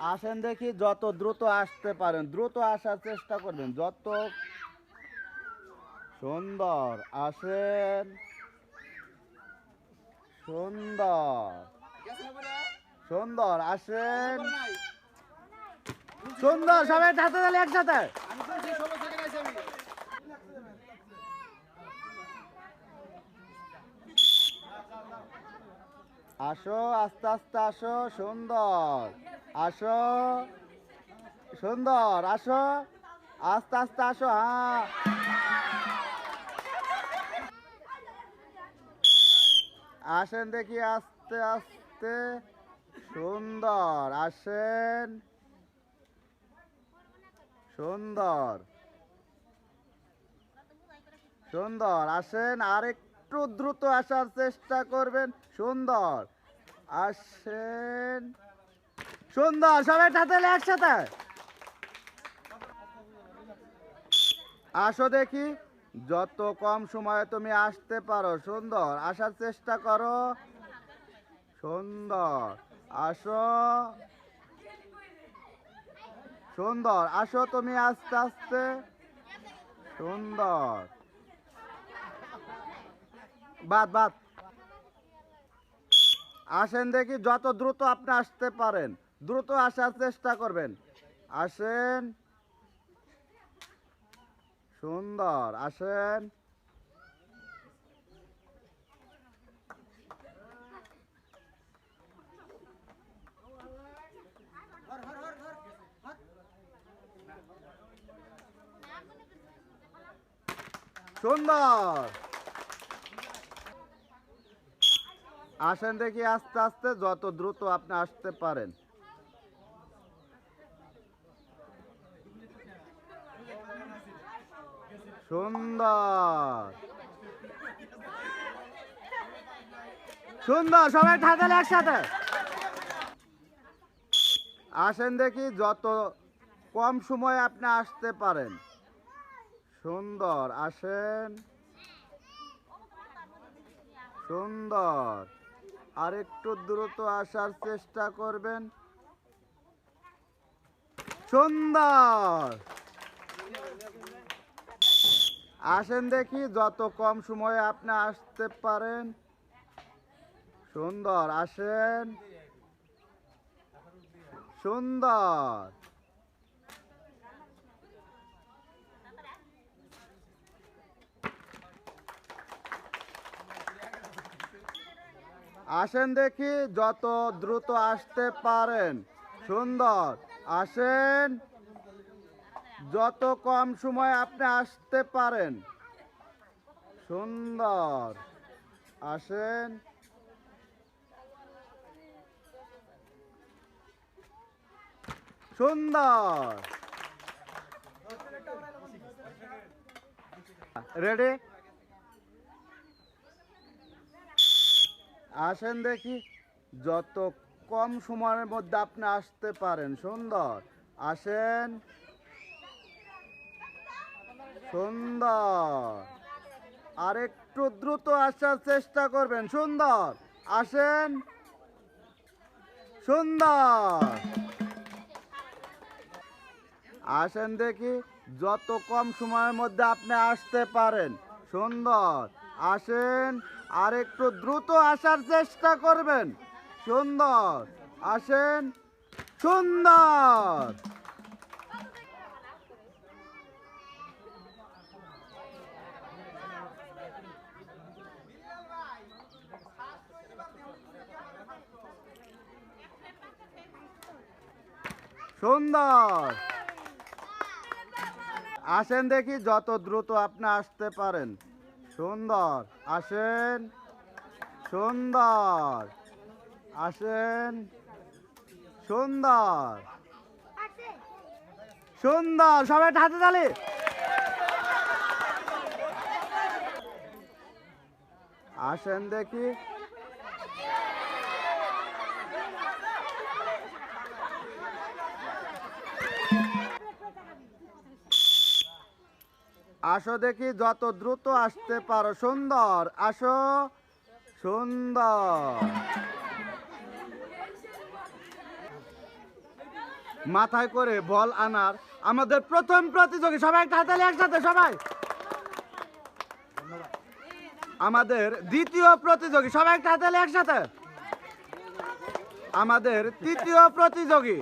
আসেন দেখি যত দ্রুত আসতে পারেন, দ্রুত আসার চেষ্টা করবেন। যত সুন্দর, আসেন। সুন্দর। সুন্দর, আসেন। সুন্দর, সবাই হাতে তাহলে একসাথে। আসো, আস্তে আস্তে আসো, সুন্দর। আসো। সুন্দর, আসো। আস্তে আস্তে আসো হ্যাঁ। আসেন দেখি, আস্তে আস্তে। সুন্দর, আসেন। সুন্দর। সুন্দর, আসেন। আর একটু দ্রুত আসার চেষ্টা করবেন। সুন্দর, আসেন। সুন্দর, সবাই হাতে একসাথে। আসো দেখি, যত কম সময়ে তুমি আসতে পারো, সুন্দর, আসার চেষ্টা করো। সুন্দর, আসো। সুন্দর, আসো তুমি আস্তে আস্তে। সুন্দর। বাদ বাদ। আসেন দেখি, যত দ্রুত আপনি আসতে পারেন। দ্রুত আসার চেষ্টা করবেন। আসেন। সুন্দর আসেন। সুন্দর। আসেন দেখি আস্তে আস্তে যত দ্রুত আপনি আসতে পারেন। সুন্দর। সুন্দর, সবাই ঠাকালে একসাথে। আসেন দেখি যত কম সময় আপনি আসতে পারেন। সুন্দর, আসেন। সুন্দর। আর একটু দ্রুত আসার চেষ্টা করবেন। সুন্দর। আসেন দেখি যত কম সময়ে আপনি আসতে পারেন। সুন্দর, আসেন। সুন্দর। আসেন দেখি যত দ্রুত আসতে পারেন। সুন্দর, আসেন। যত কম সময় আপনি আসতে পারেন। সুন্দর। আসেন। সুন্দর। রেডি? আসেন দেখি। যত কম সময়ের মধ্যে আপনি আসতে পারেন। সুন্দর। আসেন। সুন্দর। আর একটু দ্রুত আসার চেষ্টা করবেন। সুন্দর। আসেন। সুন্দর। আসেন দেখি যত কম সময়ের মধ্যে আপনি আসতে পারেন। সুন্দর। আসেন। আর একটু দ্রুত আসার চেষ্টা করবেন। সুন্দর। আসেন। সুন্দর। সুন্দর। আসেন দেখি যত দ্রুত আপনি আসতে পারেন। সুন্দর। আসেন। সুন্দর। আসেন। সুন্দর। সুন্দর। সবাই হাতে তালি। আসেন দেখি। আসো দেখি যত দ্রুত আসতে পারো, সুন্দর। আসো, সুন্দর। মাথায় করে বল আনার। আমাদের প্রথম প্রতিযোগী, সবাই একটা হাতালি একসাথে, সবাই। আমাদের দ্বিতীয় প্রতিযোগী, সবাই একটা হাতালি একসাথে। আমাদের তৃতীয় প্রতিযোগী।